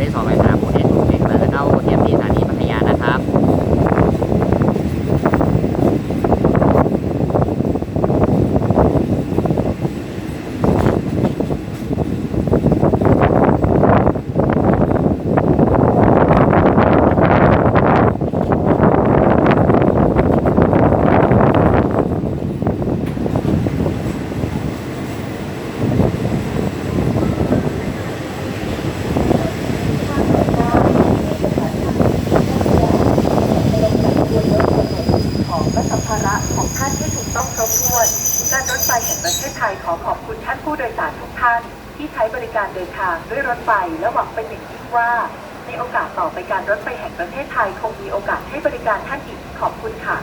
没一双。ารที่ถูกต้องครบถ้วนการรถไฟแห่งประเทศไทยขอขอบคุณท่านผู้โดยสารทุกท่าน ที่ใช้บริการเดินทางด้วยรถไฟและหวังเป็นอย่างยิ่งว่า ในโอกาสต่อไปการรถไฟแห่งประเทศไทยคงมีโอกาสให้บริการท่านอีกขอบคุณค่ะ